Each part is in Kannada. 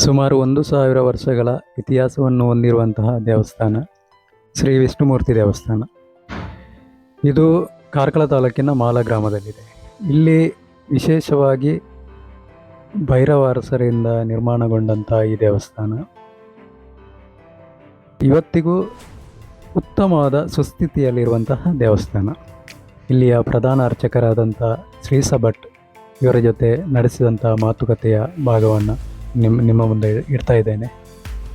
ಸುಮಾರು ಒಂದು ಸಾವಿರ ವರ್ಷಗಳ ಇತಿಹಾಸವನ್ನು ಹೊಂದಿರುವಂತಹ ದೇವಸ್ಥಾನ, ಶ್ರೀ ವಿಷ್ಣುಮೂರ್ತಿ ದೇವಸ್ಥಾನ. ಇದು ಕಾರ್ಕಳ ತಾಲೂಕಿನ ಮಾಲ ಗ್ರಾಮದಲ್ಲಿದೆ. ಇಲ್ಲಿ ವಿಶೇಷವಾಗಿ ಭೈರವ ಅರಸರಿಂದ ನಿರ್ಮಾಣಗೊಂಡಂಥ ಈ ದೇವಸ್ಥಾನ. ಇವತ್ತಿಗೂ ಉತ್ತಮವಾದ ಸುಸ್ಥಿತಿಯಲ್ಲಿರುವಂತಹ ದೇವಸ್ಥಾನ. ಇಲ್ಲಿಯ ಪ್ರಧಾನ ಅರ್ಚಕರಾದಂಥ ಶ್ರೀಸಭಟ್ ಇವರ ಜೊತೆ ನಡೆಸಿದಂಥ ಮಾತುಕತೆಯ ಭಾಗವನ್ನು ನಿಮ್ಮ ನಿಮ್ಮ ಮುಂದೆ ಇಡ್ತಾ ಇದ್ದೇನೆ.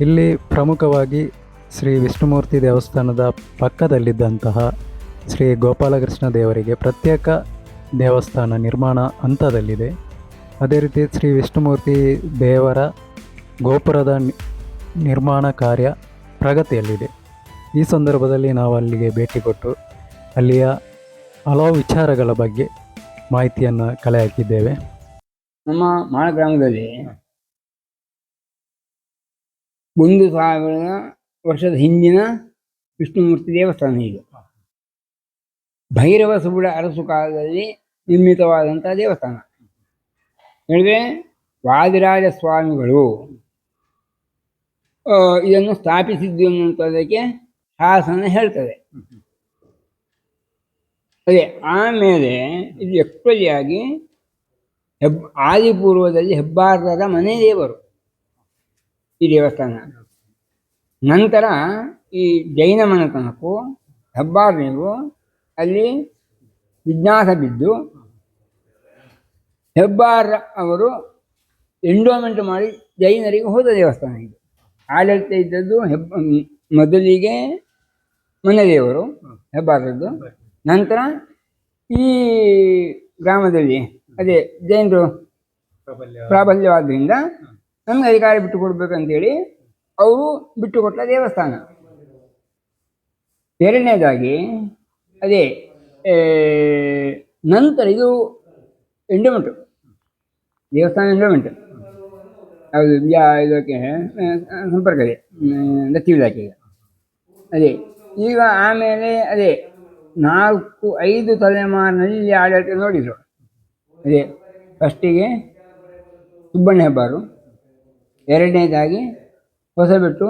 ಇಲ್ಲಿ ಪ್ರಮುಖವಾಗಿ ಶ್ರೀ ವಿಷ್ಣುಮೂರ್ತಿ ದೇವಸ್ಥಾನದ ಪಕ್ಕದಲ್ಲಿದ್ದಂತಹ ಶ್ರೀ ಗೋಪಾಲಕೃಷ್ಣ ದೇವರಿಗೆ ಪ್ರತ್ಯೇಕ ದೇವಸ್ಥಾನ ನಿರ್ಮಾಣ ಹಂತದಲ್ಲಿದೆ. ಅದೇ ರೀತಿ ಶ್ರೀ ವಿಷ್ಣುಮೂರ್ತಿ ದೇವರ ಗೋಪುರದ ನಿರ್ಮಾಣ ಕಾರ್ಯ ಪ್ರಗತಿಯಲ್ಲಿದೆ. ಈ ಸಂದರ್ಭದಲ್ಲಿ ನಾವು ಅಲ್ಲಿಗೆ ಭೇಟಿ ಕೊಟ್ಟು ಅಲ್ಲಿಯ ಹಲವು ವಿಚಾರಗಳ ಬಗ್ಗೆ ಮಾಹಿತಿಯನ್ನು ಕಲೆ ಹಾಕಿದ್ದೇವೆ. ನಮ್ಮ ಮಾಳ ಗ್ರಾಮದಲ್ಲಿ ಒಂದು ಸಾವಿರ ವರ್ಷದ ಹಿಂದಿನ ವಿಷ್ಣುಮೂರ್ತಿ ದೇವಸ್ಥಾನ ಇದು. ಭೈರವ ಸುಬುಡ ಅರಸು ಕಾಲದಲ್ಲಿ ನಿರ್ಮಿತವಾದಂಥ ದೇವಸ್ಥಾನ. ಹೇಳಿದ್ರೆ ವಾದಿರಾಜ ಸ್ವಾಮಿಗಳು ಇದನ್ನು ಸ್ಥಾಪಿಸಿದ್ದು ಅನ್ನುವಂಥದ್ದಕ್ಕೆ ಶಾಸನ ಹೇಳ್ತದೆ. ಅದೇ, ಆಮೇಲೆ ಇದು ಆಗಿ ಹೆಬ್, ಆದಿಪೂರ್ವದಲ್ಲಿ ಹೆಬ್ಬಾರರ ಮನೆ ದೇವರು. ಈ ದೇವಸ್ಥಾನ. ನಂತರ ಈ ಜೈನ ಮನೆತನಕ್ಕೂ ಹೆಬ್ಬಾರ್ನಿಗೂ ಅಲ್ಲಿ ವಿಜ್ಞಾಸ ಬಿದ್ದು ಹೆಬ್ಬಾರ್ ಅವರು ಎಂಡೋಮೆಂಟ್ ಮಾಡಿ ಜೈನರಿಗೆ ಹೋದ ದೇವಸ್ಥಾನ ಇದು. ಆಡಳಿತ ಇದ್ದದ್ದು ಹೆಬ್ಬ ಮೊದಲಿಗೆ ಮನೆ ದೇವರು ಹೆಬ್ಬಾರದ್ದು ನಂತರ ಈ ಗ್ರಾಮದಲ್ಲಿ ಅದೇ ಜೈನರು ಪ್ರಾಬಲ್ಯವಾದ್ರಿಂದ ನಮ್ಗೆ ಅಧಿಕಾರ ಬಿಟ್ಟು ಕೊಡ್ಬೇಕಂತೇಳಿ ಅವರು ಬಿಟ್ಟು ಕೊಟ್ಟ ದೇವಸ್ಥಾನ. ಎರಡನೇದಾಗಿ, ಅದೇ ನಂತರ ಇದು ಎಂಡಮೆಂಟು. ದೇವಸ್ಥಾನ ಎಂಡಮೆಂಟು. ಅದು ಯಾ, ಇದಕ್ಕೆ ಸಂಪರ್ಕ ಇದೆ. ದತ್ತಿ ಇಲಾಖೆಗೆ ಅದೇ, ಈಗ ಆಮೇಲೆ, ಅದೇ, ನಾಲ್ಕು, ಐದು ತಲೆಮಾರಿನಲ್ಲಿ ಆಡಳಿತ ನೋಡಿದರು. ಅದೇ, ಫಸ್ಟಿಗೆ, ಸುಬ್ಬಣ್ಣ ಹೆಬ್ಬಾರು ಎರಡನೇದಾಗಿ ಹೊಸಬೆಟ್ಟು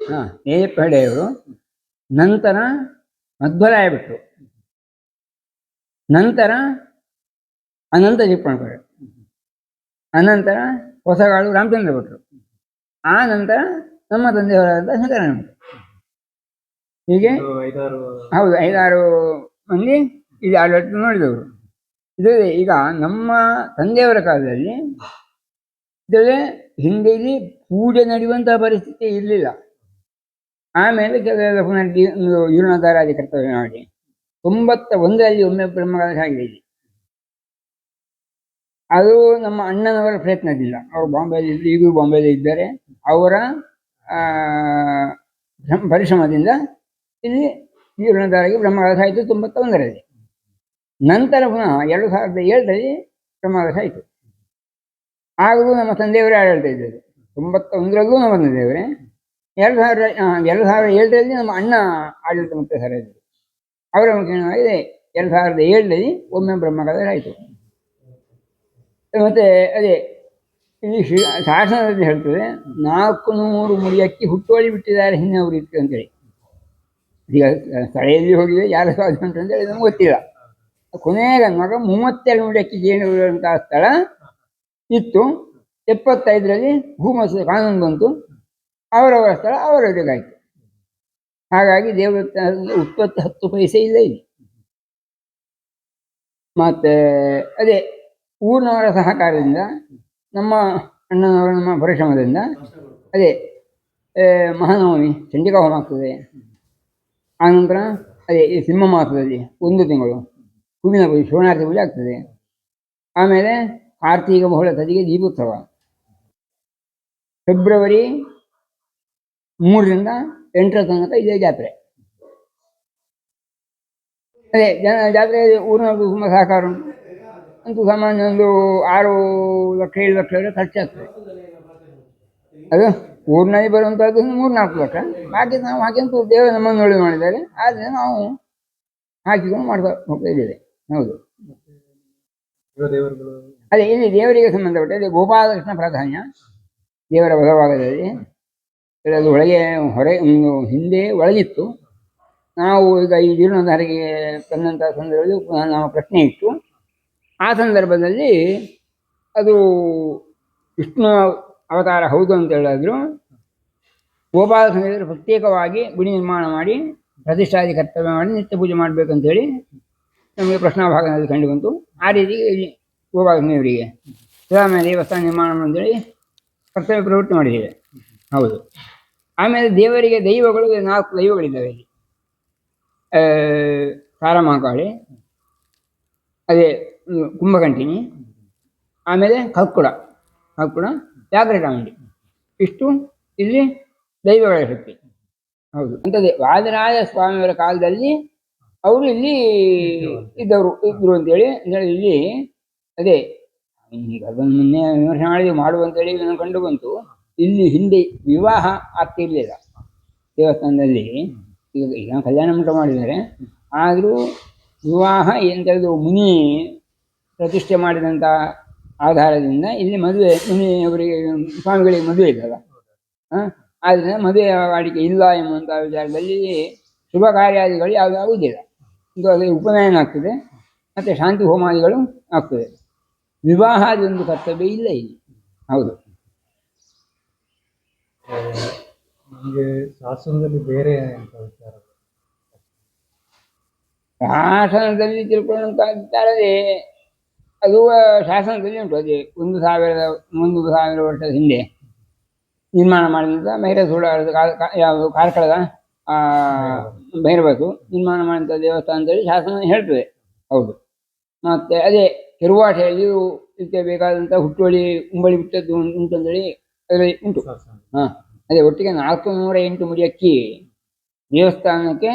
ಹಾಂ ಏ ಹೆಡೆಯವರು ನಂತರ ಮಧ್ವರಾಯ ಬಿಟ್ಟರು ನಂತರ ಅನಂತ ಚಿಕ್ಕಣ್ಣಪುರ ಅನಂತರ ಹೊಸಗಾಳು ರಾಮಚಂದ್ರ ಭಟ್ರು ಆ ನಂತರ ನಮ್ಮ ತಂದೆಯವರಾದ ಶಂಕರಣ್ಣ ಭಟ್ರು ಹೀಗೆ ಹೌದು ಐದಾರು ಮಂದಿ ಇಲ್ಲಿ ಆಡಳಿತ ನೋಡಿದವರು. ಇದೇ ಈಗ ನಮ್ಮ ತಂದೆಯವರ ಕಾಲದಲ್ಲಿ ಇದರಲ್ಲಿ ಹಿಂದೆ ಇಲ್ಲಿ ಪೂಜೆ ನಡೆಯುವಂತಹ ಪರಿಸ್ಥಿತಿ ಇರಲಿಲ್ಲ. ಆಮೇಲೆ ಕೆಲವೆಲ್ಲ ಪುನಃ ಜೀರ್ಣೋದ್ಧಾರಾದಿ ಕರ್ತವ್ಯ ಮಾಡಿ. ತೊಂಬತ್ತ ಒಂದರಲ್ಲಿ ಒಮ್ಮೆ ಬ್ರಹ್ಮಗಾಲ ಆಗಿದೆ ಇಲ್ಲಿ ಅದು ನಮ್ಮ ಅಣ್ಣನವರ ಪ್ರಯತ್ನದಿಂದ. ಅವರು ಬಾಂಬೆಯಲ್ಲಿ ಈಗಲೂ ಬಾಂಬೆಯಲ್ಲಿ ಇದ್ದಾರೆ. ಅವರ ಪರಿಶ್ರಮದಿಂದ ಇಲ್ಲಿ ಜೀರ್ಣೋದ್ಧಾರಕ್ಕೆ ಬ್ರಹ್ಮಗಾಲ ಆಯಿತು ತೊಂಬತ್ತ ಒಂದರಲ್ಲಿ. ನಂತರ ಪುನಃ ಎರಡು ಸಾವಿರದ ಏಳರಲ್ಲಿ ಬ್ರಹ್ಮಗಾಲ ಆಯಿತು ಆಗಲೂ ನಮ್ಮ ತಂದೆಯವರೇ ಆಡಳಿತ ಇದ್ದರು ತೊಂಬತ್ತ ಒಂದರಲ್ಲೂ ನಮ್ಮ ತಂದೆಯವರೇ. ಎರಡು ಸಾವಿರ ಎರಡು ಸಾವಿರದ ಏಳರಲ್ಲಿ ನಮ್ಮ ಅಣ್ಣ ಆಡಳಿತ ಮತ್ತೆ ಸರ ಅವರ ಮುಖ್ಯವಾಗಿದೆ ಎರಡು ಸಾವಿರದ ಏಳರಲ್ಲಿ ಒಮ್ಮೆ ಬ್ರಹ್ಮಗಾಲ ಆಯಿತು. ಮತ್ತೆ ಅದೇ ಇಲ್ಲಿ ಶ್ರೀ ಶಾಸನದಲ್ಲಿ ಹೇಳ್ತದೆ, ನಾಲ್ಕು ನೂರು ಮುಡಿ ಅಕ್ಕಿ ಹುಟ್ಟುವಳಿ ಬಿಟ್ಟಿದ್ದಾರೆ ಹಿಂದಿನವರು ಇತ್ತು ಅಂತೇಳಿ. ಈಗ ಸ್ಥಳೆಯಲ್ಲಿ ಹೋಗಿದೆ, ಯಾರ ಸಾಧ್ಯ ಉಂಟು ಅಂತೇಳಿ ನಮ್ಗೆ ಗೊತ್ತಿಲ್ಲ. ಕೊನೆಗೆ ಮಗ ಮೂವತ್ತೆರಡು ಮುಡಿ ಅಕ್ಕಿ ಜೇನು ಇರುವಂತಹ ಸ್ಥಳ ಇತ್ತು. ಎಪ್ಪತ್ತೈದರಲ್ಲಿ ಭೂಮಸ ಕಾನೂನು ಬಂತು. ಅವರವರ ಸ್ಥಳ ಅವರವರಿಗಾಯಿತು. ಹಾಗಾಗಿ ದೇವಸ್ಥಾನದಲ್ಲಿ ಉತ್ಪತ್ತಿ ಹತ್ತು ಪೈಸೆ ಇಲ್ಲ ಇಲ್ಲಿ. ಮತ್ತೆ ಅದೇ ಊರಿನವರ ಸಹಕಾರದಿಂದ, ನಮ್ಮ ಅಣ್ಣನವರ ನಮ್ಮ ಪರಿಶ್ರಮದಿಂದ, ಅದೇ ಮಹಾನವಮಿ ಚಂಡಿಕಾ ಹೋಮ ಆಗ್ತದೆ ಆನಂತರ, ಅದೇ, ಈ ಸಿಂಹ ಮಾಸದಲ್ಲಿ ಒಂದು ತಿಂಗಳು, ಹೂವಿನ ಪೂಜೆ ಶಿವನಾರ್ತಿ ಪೂಜೆ ಆಗ್ತದೆ. ಆಮೇಲೆ ಕಾರ್ತೀಕ ಬಹುಳ ತದಿಗೆ ದೀಪೋತ್ಸವ. ಫೆಬ್ರವರಿ ಮೂರರಿಂದ ಎಂಟರ ತನಕ ಇದೇ ಜಾತ್ರೆ. ಅದೇ, ಜನ ಜಾತ್ರೆ ಊರಿನವ್ರದ್ದು ತುಂಬ ಸಹಕಾರ ಉಂಟು. ಅಂತೂ ಸಾಮಾನ್ಯ ಒಂದು ಆರು ಲಕ್ಷ, ಏಳು ಲಕ್ಷ ಖರ್ಚಾಗ್ತದೆ. ಅದು ಊರಿನಲ್ಲಿ ಬರುವಂಥದ್ದು ಮೂರು ನಾಲ್ಕು ಲಕ್ಷ. ಬಾಕಿ ನಾವು ಹಾಕಿಂತ ದೇವರ ನಮ್ಮನ್ನು ಒಳ್ಳೆ ಮಾಡಿದ್ದಾರೆ. ಆದರೆ ನಾವು ಹಾಕಿಕೊಂಡು ಮಾಡ್ತಾ ಹೋಗ್ತಾ ಇದ್ದೇವೆ. ಹೌದು. ಅದೇ, ಇಲ್ಲಿ ದೇವರಿಗೆ ಸಂಬಂಧಪಟ್ಟ ಗೋಪಾಲಕೃಷ್ಣ ಪ್ರಾಧಾನ್ಯ ದೇವರ ಬಲಭಾಗದಲ್ಲಿ. ಅದು ಒಳಗೆ ಹೊರೆ ಹಿಂದೆ ಒಳಗಿತ್ತು. ನಾವು ಈಗ ಈ ಜೀರ್ಣೋದ್ಧಾರಿಗೆ ತಂದಂಥ ಸಂದರ್ಭದಲ್ಲಿ ನಾವು ಪ್ರಶ್ನೆ ಇತ್ತು ಆ ಸಂದರ್ಭದಲ್ಲಿ ಅದು ವಿಷ್ಣು ಅವತಾರ ಹೌದು ಅಂತ ಹೇಳಿದ್ರು. ಗೋಪಾಲ ಸಂಘದಲ್ಲಿ ಪ್ರತ್ಯೇಕವಾಗಿ ಗುಡಿ ನಿರ್ಮಾಣ ಮಾಡಿ, ಪ್ರತಿಷ್ಠಾದಿ ಕರ್ತವ್ಯ ಮಾಡಿ, ನಿತ್ಯ ಪೂಜೆ ಮಾಡಬೇಕಂತೇಳಿ. ನಮಗೆ ಪ್ರಶ್ನಾಭಾಗದಲ್ಲಿ ಕಂಡು ಬಂತು. ಆ ರೀತಿ ಸಂಘದವರಿಗೆ ಸಿದ್ದರಾಮಯ್ಯ ದೇವಸ್ಥಾನ ನಿರ್ಮಾಣ ಅಂತೇಳಿ ಕರ್ತವ್ಯ ಪ್ರವೃತ್ತಿ ಮಾಡಿದ್ದೇವೆ ಹೌದು. ಆಮೇಲೆ ದೇವರಿಗೆ ದೈವಗಳು ನಾಲ್ಕು ದೈವಗಳಿದ್ದಾವೆ ಇಲ್ಲಿ. ಆ, ತಾರಮಹಾಕಾಳಿ ಅದೇ ಕುಂಭಕಂಠಿನಿ ಆಮೇಲೆ ಕಲ್ಕುಡ ಕಲ್ಕುಡ ಜಾಗೃತಾಮಂಡಿ ಇಷ್ಟು ಇಲ್ಲಿ ದೈವಗಳ ಶಕ್ತಿ. ಹೌದು. ಅಂಥದ್ದೇ. ವಾದರಾಜ ಸ್ವಾಮಿಯವರ ಕಾಲದಲ್ಲಿ ಅವರು ಇಲ್ಲಿ ಇದ್ದವರು ಇದ್ರು ಅಂತೇಳಿ ಹೇಳಿ ಇಲ್ಲಿ ಅದೇ ಈಗ ಅದನ್ನು ಮೊನ್ನೆ ವಿಮರ್ಶೆ ಮಾಡಿದ್ವಿ ಮಾಡು ಅಂತೇಳಿ ನನಗೆ ಕಂಡು ಬಂತು. ಇಲ್ಲಿ ಹಿಂದೆ ವಿವಾಹ ಆಗ್ತಿರ್ಲಿಲ್ಲ ದೇವಸ್ಥಾನದಲ್ಲಿ ಈಗ ಈಗ ಕಲ್ಯಾಣ ಮಂಟಪ ಮಾಡಿದ್ದಾರೆ. ಆದರೂ ವಿವಾಹ ಎಂಥದ್ದು ಮುನಿ ಪ್ರತಿಷ್ಠೆ ಮಾಡಿದಂಥ ಆಧಾರದಿಂದ ಇಲ್ಲಿ ಮದುವೆ ಮುನಿಯವರಿಗೆ ಸ್ವಾಮಿಗಳಿಗೆ ಮದುವೆ ಇದ್ದಲ್ಲ ಹಾಂ. ಆದ್ದರಿಂದ ಮದುವೆ ವಾಡಿಕೆ ಇಲ್ಲ ಎಂಬಂಥ ವಿಚಾರದಲ್ಲಿ ಶುಭ ಕಾರ್ಯಾದಿಗಳು ಯಾವುದು ಆಗುವುದಿಲ್ಲ ಇದು ಉಪನಯನ ಆಗ್ತದೆ. ಮತ್ತು ಶಾಂತಿ ಹೋಮಾದಿಗಳು ಆಗ್ತದೆ. ವಿವಾಹಾದೊಂದು ಕರ್ತವ್ಯ ಇಲ್ಲ ಇಲ್ಲಿ. ಹೌದು. ನಮಗೆ ಶಾಸನದಲ್ಲಿ ಬೇರೆ ಶಾಸನದಲ್ಲಿ ತಿಳ್ಕೊಳ್ಳುವಂಥ ವಿಚಾರವೇ ಅದು ಶಾಸನದಲ್ಲಿ ಉಂಟು. ಅದೇ ಒಂದು ಸಾವಿರದ ಒಂದು ಸಾವಿರ ವರ್ಷದ ಹಿಂದೆ ನಿರ್ಮಾಣ ಮಾಡಿದಂಥ ಮೈರಸೂಡ ಯಾವುದು ಕಾರ್ಕಳದ ಭೈರವತು ನಿರ್ಮಾಣ ಮಾಡಿದಂಥ ದೇವಸ್ಥಾನ ಅಂತೇಳಿ ಶಾಸನ ಹೇಳ್ತದೆ. ಹೌದು. ಮತ್ತು ಅದೇ ಕೆರುವಾಟೆಯಲ್ಲಿಯೂ ಇದಕ್ಕೆ ಬೇಕಾದಂಥ ಹುಟ್ಟುವಳಿ ಉಂಬಳಿ ಬಿಟ್ಟದ್ದು ಉಂಟು ಉಂಟಂತೇಳಿ ಅದರಲ್ಲಿ ಉಂಟು. ಹಾಂ. ಅದೇ ಒಟ್ಟಿಗೆ ನಾಲ್ಕು ನೂರ ಎಂಟು ಮುಡಿ ಅಕ್ಕಿ ದೇವಸ್ಥಾನಕ್ಕೆ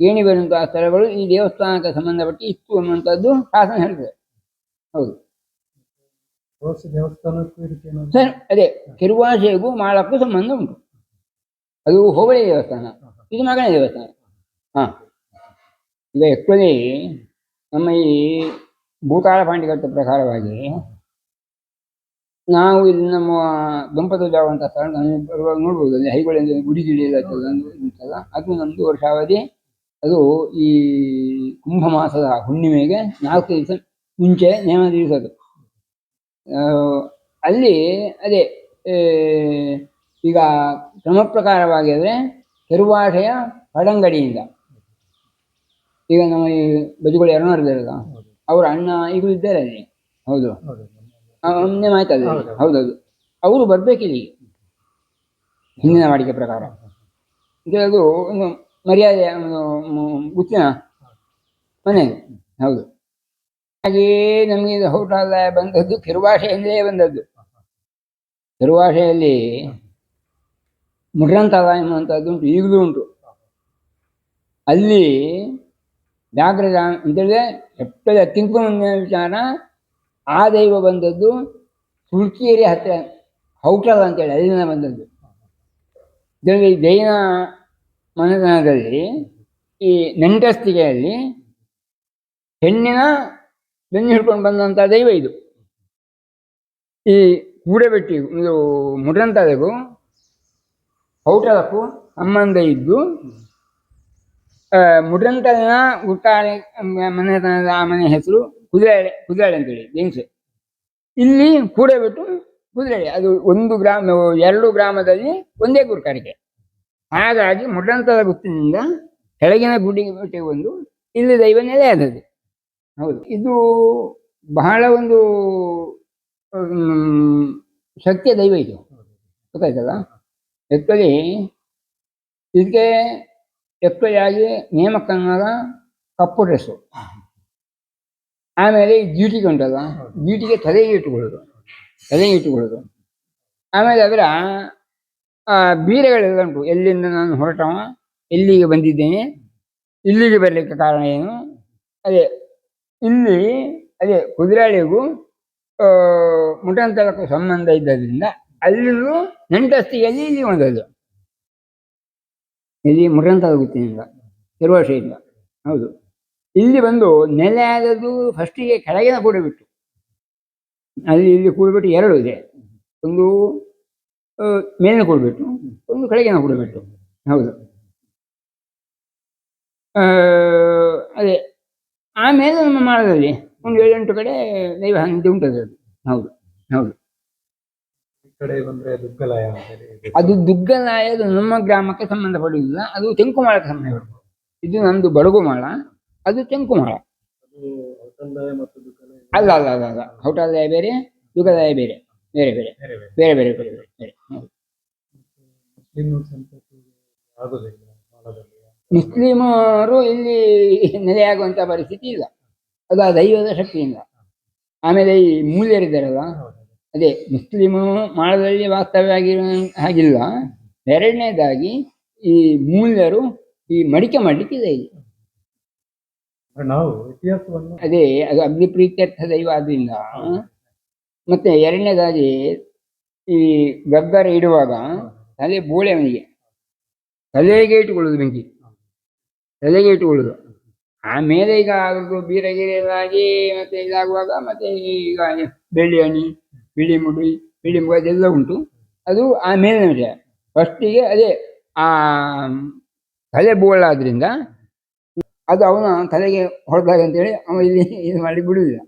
ಏಣಿ ಬರುವಂತಹ ಸ್ಥಳಗಳು ಈ ದೇವಸ್ಥಾನಕ್ಕೆ ಸಂಬಂಧಪಟ್ಟು ಇತ್ತು ಅನ್ನುವಂಥದ್ದು ಶಾಸನ ಹೇಳ್ತದೆ. ಹೌದು. ಸರ್ ಅದೇ ಕಿರುವಾಸೆಗೂ ಮಾಳಕ್ಕೂ ಸಂಬಂಧ ಉಂಟು. ಅದು ಹೋಬಳಿ ದೇವಸ್ಥಾನ ಇದು ಮಗನ ದೇವಸ್ಥಾನ. ಈಗ ಆ್ಯಕ್ಚುಲಿ ನಮ್ಮ ಈ ಭೂತಾಳ ಪಾಂಡಿಕರ್ತ ಪ್ರಕಾರವಾಗಿ ನಾವು ಇಲ್ಲಿ ನಮ್ಮ ದಂಪತಿ ಜಾವಂತ ಸ್ಥಳ ಬರುವಾಗ ನೋಡ್ಬೋದು. ಅಲ್ಲಿ ಹೈಗೊಳ್ಳಿ ಅಂತ ಗುಡಿ ಗಿಡಿ ಎಲ್ಲ ಉಂಟಲ್ಲ ಅದು ನಮ್ಮದು ವರ್ಷಾವಧಿ ಅದು ಈ ಕುಂಭ ಮಾಸದ ಹುಣ್ಣಿಮೆಗೆ ನಾಲ್ಕು ದಿವಸ ಮುಂಚೆ ನೇಮ ಆ, ಅಲ್ಲಿ ಅದೇ ಈಗ ಕ್ರಮ ಪ್ರಕಾರವಾಗಿ ಅಂದರೆ ಕೆರುವಾಟೆಯ ಪಡಂಗಡಿಯಿಂದ ಈಗ ನಮ್ಮ ಈ ಬದುಗಳು ಎರಡನವರಿದ್ದಾರಲ್ಲ ಅವರ ಅಣ್ಣ ಈಗಲೂ ಇದ್ದಾರೆ ಅಲ್ಲಿ. ಹೌದು. ಒಮ್ಮೆ ಹೌದು. ಹೌದೌದು. ಅವರು ಬರ್ಬೇಕಿಲ್ಲಿ ಹಿಂದಿನ ವಾಡಿಕೆ ಪ್ರಕಾರ. ಇದು ಅದು ಒಂದು ಮರ್ಯಾದೆ ಗುತ್ತಿನ ಮನೆ ಹೌದು. ಹಾಗೆಯೇ ನಮಗೆ ಇದು ಹೋಟೆಲ್ ಬಂದದ್ದು ಕಿರುಭಾಷೆಯಿಂದಲೇ ಬಂದದ್ದು. ಕಿರುಭಾಷೆಯಲ್ಲಿ ಮುಡ್ರಂತಲ ಎನ್ನುವಂಥದ್ದು ಉಂಟು ಈಗಲೂ ಉಂಟು. ಅಲ್ಲಿ ಜಾಗೃತ ಅಂತೇಳಿದ್ರೆ ಎಪ್ಪದ ಮುಂದಿನ ವಿಚಾರ ಆ ದೈವ ಬಂದದ್ದು ತುಳ್ಕೇರಿ ಹತ್ತಿರ ಹೌಟಲ್ ಅಂತೇಳಿ, ಅಲ್ಲಿಂದ ಬಂದದ್ದು. ಇದರಲ್ಲಿ ಜೈನ ಮನೆತನದಲ್ಲಿ ಈ ನೆಂಟಸ್ತಿಗೆಯಲ್ಲಿ ಹೆಣ್ಣಿನ ಬೆನ್ನು ಹಿಡ್ಕೊಂಡು ಬಂದಂಥ ದೈವ ಇದು. ಈ ಕೂಡೆಬೆಟ್ಟಿ ಇದು ಮುಡ್ರಂತದಗೂ ಹೌಟಲಕ್ಕೂ ಸಂಬಂಧ ಇದ್ದು ಮುಡ್ರಂತಲಿನ ಗುಟ್ಟಾಳೆ ಮನೆತನದ ಆ ಮನೆ ಹೆಸರು ಕುದುರೆ ಕುದುರೆ ಅಂತೇಳಿ ಜೆಂಟ್ಸ್ ಇಲ್ಲಿ ಕೂಡೆಬಿಟ್ಟು ಕುದುರೆಳೆ ಅದು ಒಂದು ಗ್ರಾಮ, ಎರಡು ಗ್ರಾಮದಲ್ಲಿ ಒಂದೇ ಗುರುಕಾರಿಕೆ ಹಾಗಾಗಿ ಮುಡ್ರಂತದ ಗುತ್ತಿನಿಂದ ಕೆಳಗಿನ ಗುಡಿಗೆ ಬಂದು ಇಲ್ಲಿ ದೈವ ನೆಲೆ ಆದದ್ದು. ಹೌದು. ಇದು ಬಹಳ ಒಂದು ಶಕ್ತಿಯ ದೈವ ಇದು. ಗೊತ್ತಾಯ್ತಲ್ಲ? ಇದಕ್ಕೆ ಆಗಿ ನೇಮಕ್ಕನ್ನಾಗ ಕಪ್ಪು ಡ್ರೆಸ್ಸು. ಆಮೇಲೆ ಡ್ಯೂಟಿಗೆ ಉಂಟಲ್ಲ ಡ್ಯೂಟಿಗೆ ತಲೆಗೆ ಇಟ್ಟುಕೊಳ್ಳೋದು ತಲೆಗೆ ಇಟ್ಟುಕೊಳ್ಳೋದು. ಆಮೇಲೆ ಅದರ ಬೀರೆಗಳೆಲ್ಲ ಉಂಟು. ಎಲ್ಲಿಂದ ನಾನು ಹೊರಟವ, ಎಲ್ಲಿಗೆ ಬಂದಿದ್ದೇನೆ, ಇಲ್ಲಿಗೆ ಬರಲಿಕ್ಕೆ ಕಾರಣ ಏನು? ಅದೇ, ಇಲ್ಲಿ, ಅದೇ ಕುದುರಾಳಿಗೂ ಮುಟಂತಲಕ್ಕೂ ಸಂಬಂಧ ಇದ್ದರಿಂದ ಅಲ್ಲಿಯೂ ನೆಂಟಸ್ತಿಯಲ್ಲಿ ಇಲ್ಲಿ ಒಂದದ್ದು ಇಲ್ಲಿ ಮುರಂತ ಗೊತ್ತಿನಿಂದ ಇಲ್ಲ. ಹೌದು. ಇಲ್ಲಿ ಬಂದು ನೆಲೆ ಆದದ್ದು ಫಸ್ಟಿಗೆ ಕೆಳಗಿನ ಕೂಡಬಿಟ್ಟು ಅಲ್ಲಿ ಇಲ್ಲಿ ಕೂಡಿಬಿಟ್ಟು ಎರಡು ಇದೆ. ಒಂದು ಮೇಲಿನ ಕೂಡಬಿಟ್ಟು ಒಂದು ಕೆಳಗಿನ ಕೂಡಬಿಟ್ಟು ಹೌದು. ಅದೇ. ಆಮೇಲೆ ನಮ್ಮ ಮಾಳದಲ್ಲಿ ಒಂದು ಏಳೆಂಟು ಕಡೆ ದೈವ ಹಂತಿ ಉಂಟದ್ದು ಹೌದು. ಹೌದು. ಕಡೆ ಬಂದ್ರೆ ದುಗ್ಗಲಾಯ ಅದು ದುಗ್ಗಲಾಯ ನಮ್ಮ ಗ್ರಾಮಕ್ಕೆ ಸಂಬಂಧ ಪಡುವುದಿಲ್ಲ ಅದು ತೆಂಕುಮಾಳ ಸಂಬಂಧ ಪಡ್ಬೋದು ಇದು ನಮ್ದು ಬಡಗುಮಾಳ ಅದು ತೆಂಕುಮಾಳ. ಅಲ್ಲ ಅಲ್ಲ ಅಲ್ಲ ಅಲ್ಲ. ಹೌಟಾಲಯ ಬೇರೆ ದುಗ್ಗಲಾಯ ಬೇರೆ ಬೇರೆ ಬೇರೆ. ಬೇರೆ ಬೇರೆ. ಬೇರೆ ಬೇರೆ ಮುಸ್ಲಿಮರು ಇಲ್ಲಿ ನೆಲೆಯಾಗುವಂತ ಪರಿಸ್ಥಿತಿ ಇಲ್ಲ. ಅದು ಆ ದೈವದ ಶಕ್ತಿಯಿಂದ. ಆಮೇಲೆ ಈ ಮೂಲ್ಯರಿದ್ದಾರಲ್ಲ ಅದೇ ಮುಸ್ಲಿಮು ಮಾಡದಲ್ಲಿ ವಾಸ್ತವ್ಯ ಆಗಿರೋ ಹಾಗಿಲ್ಲ. ಎರಡನೇದಾಗಿ ಈ ಮೂಲ್ಯರು ಈ ಮಡಿಕೆ ಮಾಡಲಿಕ್ಕೆ ಇದೆ ಇಲ್ಲಿ. ನಾವು ಇತಿಹಾಸವನ್ನು ಅದೇ ಅದು ಅಗ್ನಿ ಪ್ರೀತ್ಯರ್ಥ ದೈವ ಆದ್ರಿಂದ. ಮತ್ತೆ ಎರಡನೇದಾಗಿ ಈ ಗಬ್ಬರ ಇಡುವಾಗ ತಲೆ ಬೋಳೆ ಅವನಿಗೆ ತಲೆಗೆ ಇಟ್ಟುಕೊಳ್ಳೋದು ಬೆಂಕಿ. ತಲೆಗೆ ಇಟ್ಟುಕೊಳ್ಳೋದು. ಆಮೇಲೆ ಈಗ ಅದ್ರದ್ದು ಬೀರಗಿರಿಯಲ್ಲಾಗಿ ಎಲ್ಲ ಮತ್ತೆ ಇದಾಗುವಾಗ ಮತ್ತೆ ಈಗ ಬೆಳ್ಳಿ ಹಣಿ ಬಿಳಿ ಮುಡಿ ಮೀಡಿಯಂ ಮುಗ ಅದೆಲ್ಲ ಉಂಟು. ಅದು ಆಮೇಲೆ ಫಸ್ಟಿಗೆ ಅದೇ, ಆ, ತಲೆ ಬೋಳಾದ್ರಿಂದ ಅದು ಅವನ ತಲೆಗೆ ಹೊಡೆದಾಗ ಅಂತೇಳಿ ಅವ ಇಲ್ಲಿ ಇದು ಮಾಡಿ ಬಿಡುವುದಿಲ್ಲ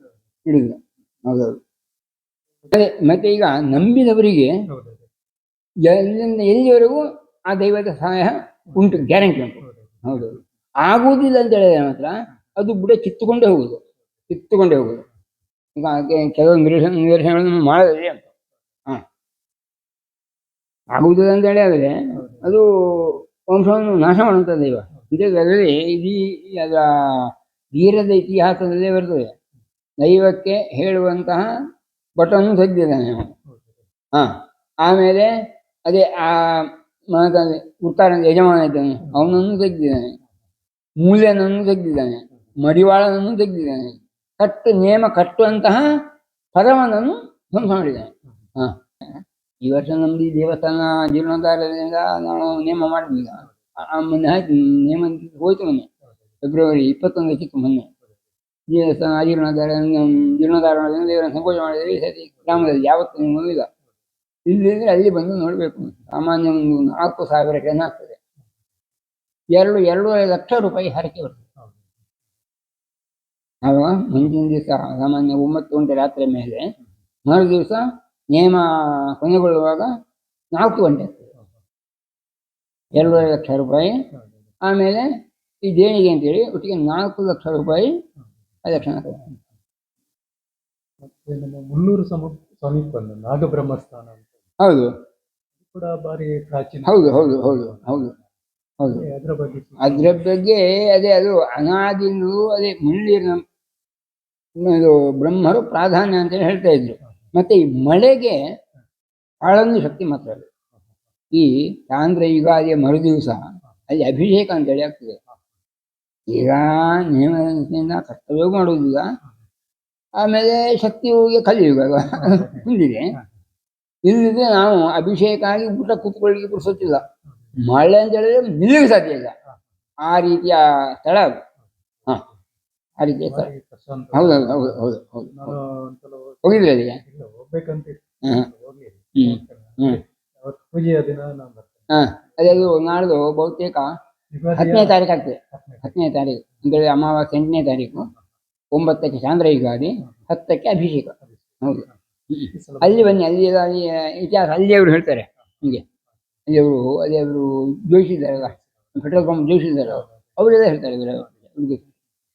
ಬಿಡುವುದಿಲ್ಲ ಹೌದೌದು. ಅದೇ, ಮತ್ತೆ ಈಗ ನಂಬಿದವರಿಗೆ ಎಲ್ಲಿಂದ ಎಲ್ಲಿವರೆಗೂ ಆ ದೈವದ ಸಹಾಯ ಉಂಟು, ಗ್ಯಾರಂಟಿ ಉಂಟು. ಹೌದೌದು. ಆಗುವುದಿಲ್ಲ ಅಂತ ಹೇಳಿದ್ರೆ ಮಾತ್ರ ಅದು ಬುಡ ಕಿತ್ತುಕೊಂಡೇ ಹೋಗುದು ಕಿತ್ತುಕೊಂಡೇ ಹೋಗುದು ಈಗ ಹಾಗೆ ಕೆಲವು ನಿದರ್ಶನ ನಿದರ್ಶನಗಳನ್ನು ಮಾಡಿದ್ರೆ ಹಾಂ. ಆಗುವುದಿಲ್ಲ ಅಂತ ಹೇಳಿದ್ರೆ ಅದು ವಂಶವನ್ನು ನಾಶ ಮಾಡುವಂಥ ದೈವ ಅಂತೇಳಿ ಅದರಲ್ಲಿ ಇಡೀ ಅದರ ವೀರದ ಇತಿಹಾಸದಲ್ಲೇ ಬರ್ತದೆ. ದೈವಕ್ಕೆ ಹೇಳುವಂತಹ ಬಟನ್ನು ತೆಗೆದಿದ್ದಾನೆ ಅವನು. ಹಾಂ. ಆಮೇಲೆ ಅದೇ ಆ ಮಾತಾಡಿ ಉತ್ತಾರ ಯಜಮಾನ ಇದ್ದಾನೆ. ಅವನನ್ನು ತೆಗೆದಿದ್ದಾನೆ. ಮೂಲೆಯನ್ನು ತೆಗೆದಿದ್ದಾನೆ. ಮಡಿವಾಳನನ್ನು ತೆಗೆದಿದ್ದಾನೆ. ಕಟ್ಟು ನೇಮ ಕಟ್ಟುವಂತಹ ಪರಮನನ್ನು ಮಾಡಿದ್ದಾನೆ ಹಾ. ಈ ವರ್ಷ ನಮ್ದು ಈ ದೇವಸ್ಥಾನ ಜೀರ್ಣೋದ್ಧಾರದಿಂದ ನಾವು ನೇಮ ಮಾಡಿದ್ದೀನಿ ಆ ಮೊನ್ನೆ ಆಯ್ತು, ನೇಮ ಹೋಯ್ತು ಮೊನ್ನೆ, ಫೆಬ್ರವರಿ ಇಪ್ಪತ್ತೊಂದಕ್ಕಿತ್ತು ಮೊನ್ನೆ. ದೇವಸ್ಥಾನ ಜೀರ್ಣೋದ್ಧಾರ ಜೀರ್ಣೋದ್ಧಾರ ಮಾಡಿದ್ರೆ ದೇವರ ಸಂಕೋಚ ಮಾಡಿದ್ರೆ ಸರಿ ಗ್ರಾಮದಲ್ಲಿ ಯಾವತ್ತೂ ನಿಮ್ಮದು ಇಲ್ಲ ಅಲ್ಲಿ ಬಂದು ನೋಡಬೇಕು. ಸಾಮಾನ್ಯ ಒಂದು ನಾಲ್ಕು ಸಾವಿರ ಜನ ಆಗ್ತದೆ. ಎರಡು ಎರಡೂವರೆ ಲಕ್ಷ ರೂಪಾಯಿ ಹರಕೆ ಬರ್ತದೆ. ಆವಾಗ ಮುಂಚಿನ ದಿವಸ ಸಾಮಾನ್ಯ ಒಂಬತ್ತು ಗಂಟೆ ರಾತ್ರಿ ಮೇಲೆ ಮರು ದಿವಸ ನೇಮ ಕೊನೆಗೊಳ್ಳುವಾಗ ನಾಲ್ಕು ಗಂಟೆ ಎರಡೂವರೆ ಲಕ್ಷ ರೂಪಾಯಿ. ಆಮೇಲೆ ಈ ದೇಣಿಗೆ ಅಂತೇಳಿ ಒಟ್ಟಿಗೆ ನಾಲ್ಕು ಲಕ್ಷ ರೂಪಾಯಿ ಅದಕ್ಷಣ ಸಮೀಪ ನಾಗಬ್ರಹ್ಮಸ್ಥಾನ ಅಂತ. ಹೌದು. ಕೂಡ ಬಾರಿ ಪ್ರಾಚೀನ. ಹೌದು ಹೌದು ಹೌದು ಹೌದು ಹೌದು. ಅದರ ಬಗ್ಗೆ ಅದ್ರ ಬಗ್ಗೆ ಅದೇ ಅದು ಅನಾದಿಂದಲೂ ಅದೇ ಮುಳ್ಳೀರಿನ ಇದು ಬ್ರಹ್ಮರು ಪ್ರಾಧಾನ್ಯ ಅಂತ ಹೇಳ್ತಾ ಇದ್ರು. ಮತ್ತೆ ಈ ಮಳೆಗೆ ಆಳೊಂದು ಶಕ್ತಿ ಮಾತ್ರ. ಈ ತಾಂದ್ರ ಯುಗಾದಿಯ ಮರುದಿವಸ ಅಲ್ಲಿ ಅಭಿಷೇಕ ಅಂತೇಳಿ ಆಗ್ತದೆ. ಈಗ ನಿಯಮದಿಂದ ಕರ್ತವ್ಯ ಮಾಡುವುದಿಲ್ಲ. ಆಮೇಲೆ ಶಕ್ತಿ ಹೋಗಿ ಕಲಿಯುಗ ಹೊಂದಿದೆ ಇಲ್ಲದಿದ್ರೆ ನಾವು ಅಭಿಷೇಕ ಆಗಿ ಊಟ ಕೂತ್ಕೊಳ್ಳಿಕ್ಕೆ ಕುಡಿಸೋತಿಲ್ಲ ಮಳೆ ಅಂತ ಹೇಳಿದ್ರೆ ನಿಲ್ಲಿಗೆ ಸಾಧ್ಯ ಇಲ್ಲ. ಆ ರೀತಿಯ ಸ್ಥಳ ಅದು. ಹಾ, ಆ ರೀತಿಯ ಸ್ಥಳ. ಬಾರಿ ಪ್ರಶಾಂತ ಹೌದು ಹೌದು ಹೌದು ಹೌದು ಹೌದು. ನಾನು ಒಂದ್ಸಲ ಹೋಗಿ- ಹೋಗಿದ್ರಿ ಅಲ್ಲಿಗೆ ಇಲ್ಲ ಹೋಗ್ಬೇಕಂತ ಹ್ಮ್. ಹೋಗ್ಲಿಲ್ಲ. ಹ್ಮ್ ಹ್ಮ್. ಅವತ್ತು ಪೂಜೆಯ ದಿನ ನಾನು ಬರ್ತೇನೆ. ಹಾ ಅದೇ ಅದು ನಾಡ್ದು ಬಹುತೇಕ ಯುಗಾದಿಯ ಹತ್ತನೇ ತಾರೀಕು ಆಗ್ತದೆ. ಹತ್ತನೇ ಹತ್ತನೇ ತಾರೀಕು. ಅಂದ್ರೆ ಅಮಾವಾಸ್ಯೆ ಎಂಟನೇ ತಾರೀಕು. ಒಂಬತ್ತಕ್ಕೆ ಚಾಂದ್ರ ಯುಗಾದಿ ಹತ್ತಕ್ಕೆ ಅಭಿಷೇಕ. ಹೌದು. ಹ್ಮ್. ಈ ಸಲ ಅಲ್ಲಿ ಬನ್ನಿ ಅಲ್ಲಿ ಅಲ್ಲಿ ಇತಿಹಾಸ ಅಲ್ಲಿ ಅವರು ಹೇಳ್ತಾರೆ. ನಿಮಗೆ ಅಲ್ಲಿ ಅವರು ಅಲ್ಲಿ ಅವರು ಜೋಯಿಸಿದ್ದಾರಲ್ಲ ಪೆಟ್ರೋಲ್ ಪಂಪ್ ಜೋಯಿಸಿದ್ದಾರೆ ಅವರೆಲ್ಲ ಹೇಳ್ತಾರೆ ಇವರ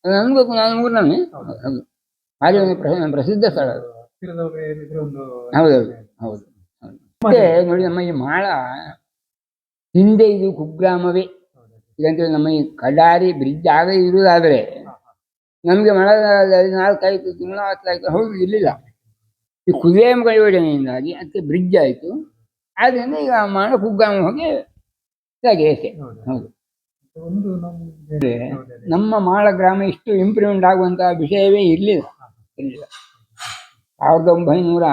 ನನಗೂ ನಾನು ಹೌದು. ಭಾರಿ ಒಂದು ಪ್ರ- ಪ್ರಸಿದ್ಧ ಸ್ಥಳ ಅದು. ಹೌದೌದು ಹೌದು ಹೌದು. ಮತ್ತೆ ನೋಡಿ ನಮ್ಮ ಈ ಮಾಳ ಹಿಂದೆ ಇದು ಕುಗ್ರಾಮವೇ. ಇದಂತೇಳಿ ನಮ್ಮ ಈ ಕಡಾರಿ ಬ್ರಿಡ್ಜ್ ಆಗ ಇರುವುದಾದ್ರೆ ನಮಗೆ ಮಳೆಗಾಲದಲ್ಲಿ ನಾಲ್ಕೈದು ತಿಂಗಳ ಹತ್ತಾಯ್ತು ಹೌದು ಇರಲಿಲ್ಲ. ಈ ಕುದುರೆಮುಖ ಯೋಜನೆಯಿಂದಾಗಿ ಅದಕ್ಕೆ ಬ್ರಿಡ್ಜ್ ಆಯಿತು. ಆದ್ದರಿಂದ ಈಗ ಮಾಡ ಕುಗ್ಗಾಮ ಹೋಗಿ ಇದಾಗಿದೆ ಅಷ್ಟೇ ಹೌದು. ಒಂದು ನಮ್ಗೆ ನಮ್ಮ ಮಾಳ ಗ್ರಾಮ ಇಷ್ಟು ಇಂಪ್ರೂವ್ಮೆಂಟ್ ಆಗುವಂತಹ ವಿಷಯವೇ ಇರಲಿಲ್ಲ. ಇರಲಿಲ್ಲ. ಸಾವಿರದ ಒಂಬೈನೂರ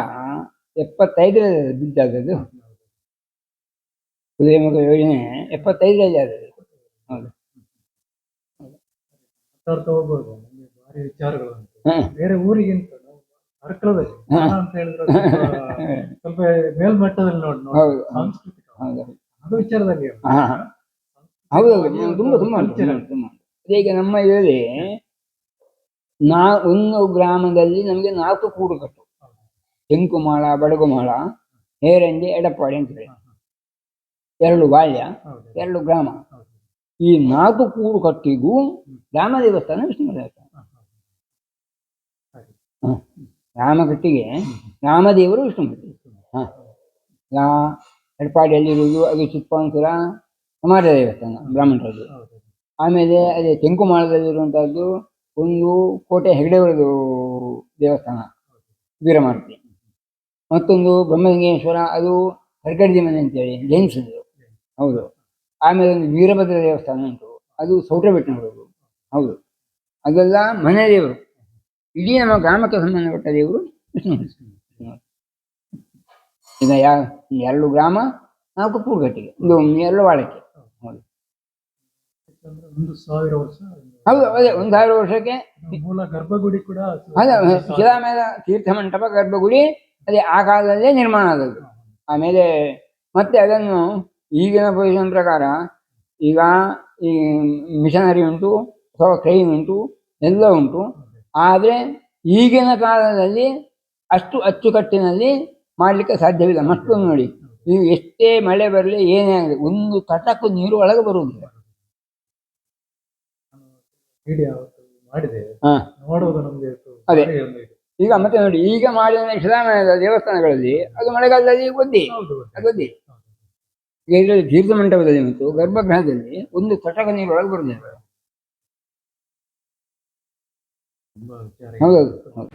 ಎಪ್ಪತ್ತೈದರಲ್ಲಿ ಬಿದ್ದಾದದ್ದು. ಉದಯಮುಖ ಯೋಜನೆ ಎಪ್ಪತ್ತೈದರಲ್ಲಿ ಆದದ್ದು. ಹೌದು. ಹೋಗ್ಬೋದು. ಭಾರಿ ವಿಚಾರಗಳು. ಬೇರೆ ಊರಿಗಿಂತ ಅರ್ಕಲದಲ್ಲಿ. ಅಂತ ಹೇಳಿದ್ರೆ ಸ್ವಲ್ಪ- ಮೇಲ್ಮಟ್ಟದಲ್ಲಿ ನೋಡಿ ನೋಡಿ. ಸಾಂಸ್ಕೃತಿಕ. ಅದು ವಿಚಾರದಲ್ಲಿ ಹಾ ಹೌದು. ತುಂಬಾ ತುಂಬಾ. ಈಗ ನಮ್ಮ ಇದರಲ್ಲಿ ನಾ ಒಂದು ಗ್ರಾಮದಲ್ಲಿ ನಮಗೆ ನಾಲ್ಕು ಕೂಡು ಕಟ್ಟು. ಹೆಂಕುಮಾಳ ಬಡಗುಮಾಳ ಹೇರಂಡಿ ಎಡಪ್ಪಾಡಿ ಅಂತ ಹೇಳಿ. ಎರಡು ಬಾಲ್ಯ ಎರಡು ಗ್ರಾಮ. ಈ ನಾಲ್ಕು ಕೂಡು ಕಟ್ಟಿಗೂ ರಾಮ ದೇವಸ್ಥಾನ ವಿಷ್ಣು ದೇವಸ್ಥಾನ. ರಾಮಕಟ್ಟಿಗೆ ರಾಮದೇವರು ವಿಷ್ಣು ಹಾ. ಯಾ ಎಡಪಾಡಿಯಲ್ಲಿರುವುದು ಅದು ಚಿತ್ಪಾಂಸುರ ಸಮಾಜ ದೇವಸ್ಥಾನ ಬ್ರಾಹ್ಮಣರದ್ದು ಆಮೇಲೆ ಅದೇ ತೆಂಕುಮಾಳದಲ್ಲಿರುವಂತಹದ್ದು ಒಂದು ಕೋಟೆ ಹೆಗಡೆವರದು ದೇವಸ್ಥಾನ ವೀರಮಾರುತಿ. ಮತ್ತೊಂದು ಬ್ರಹ್ಮಲಿಂಗೇಶ್ವರ ಅದು ಹರ್ಗಡ್ಜಿ ಮನೆ ಅಂತೇಳಿ ಜೈನ್ಸದ್ದು. ಹೌದು. ಆಮೇಲೆ ಒಂದು ವೀರಭದ್ರ ದೇವಸ್ಥಾನ ಉಂಟು. ಅದು ಸೌಟಬೆಟ್ಟನವರು ಹೌದು. ಅದೆಲ್ಲ ಮನೆ ದೇವರು. ಇಡೀ ನಮ್ಮ ಗ್ರಾಮಕ್ಕೆ ಸಂಬಂಧಪಟ್ಟ ದೇವರು ವಿಷ್ಣು ಈಗ ಯಾ ಎರಡು ಗ್ರಾಮ ನಾಲ್ಕು ಗಟ್ಟಿಗೆ ಒಂದು ಎರಡು ಯಾಕಂದ್ರೆ ಒಂದು ಸಾವಿರ ವರ್ಷ ಹೌದು ಅದೇ ಒಂದು ಸಾವಿರ ವರ್ಷಕ್ಕೆ ಮೂಲ ಗರ್ಭಗುಡಿ ಕೂಡ ಅದೇ ಶಿಲಾಮೇಲ ತೀರ್ಥ ಮಂಟಪ ಗರ್ಭಗುಡಿ ಅದೇ ಆ ಕಾಲದಲ್ಲೇ ನಿರ್ಮಾಣ ಆದದ್ದು. ಆಮೇಲೆ ಮತ್ತೆ ಅದನ್ನು ಈಗಿನ ಪೊಸಿಷನ್ ಪ್ರಕಾರ ಈಗ ಈ ಮಿಷನರಿ ಉಂಟು ಅಥವಾ ಕ್ರೈಮ್ ಉಂಟು ಎಲ್ಲ ಉಂಟು. ಆದರೆ ಈಗಿನ ಕಾಲದಲ್ಲಿ ಅಷ್ಟು ಅಚ್ಚುಕಟ್ಟಿನಲ್ಲಿ ಮಾಡಲಿಕ್ಕೆ ಸಾಧ್ಯವಿಲ್ಲ. ಮತ್ತೊಂದು ನೋಡಿ ಈಗ ಎಷ್ಟೇ ಮಳೆ ಬರಲಿ ಏನೇ ಆಗಲಿ ಒಂದು ತಟಕ್ಕೂ ನೀರು ಒಳಗೆ ಬರುವುದಿಲ್ಲ. ವಿಡಿಯೋ ಮಾಡಿದೆ. ಹಾ. ನೋಡೋದು ನಮ್ಗೆ ತು- ಅದೇ. ಭಾರಿ ಒಂದು ಇದು. ಈಗ ಮತ್ತೆ ನೋಡಿ ಈಗ ಮಾಡಿದ ಶಿಲಾಮಯದ ದೇವಸ್ಥಾನಗಳಲ್ಲಿ ಅದು ಮಳೆಗಾಲದಲ್ಲಿ ಒದ್ದಿ ಹೌದು ಅದು ಒದ್ದಿ ಈಗ ಇದರಲ್ಲಿ ದೀರ್ಘ ಮಂಟಪದಲ್ಲಿ ಮತ್ತು ಗರ್ಭಗೃಹದಲ್ಲಿ ಒಂದು ತಟಕ ನೀರು ಒಳಗೆ ಬರುವುದಿಲ್ಲ ತುಂಬಾ ವಿಚಾರ ಹೌದೌದು. ಹೌದು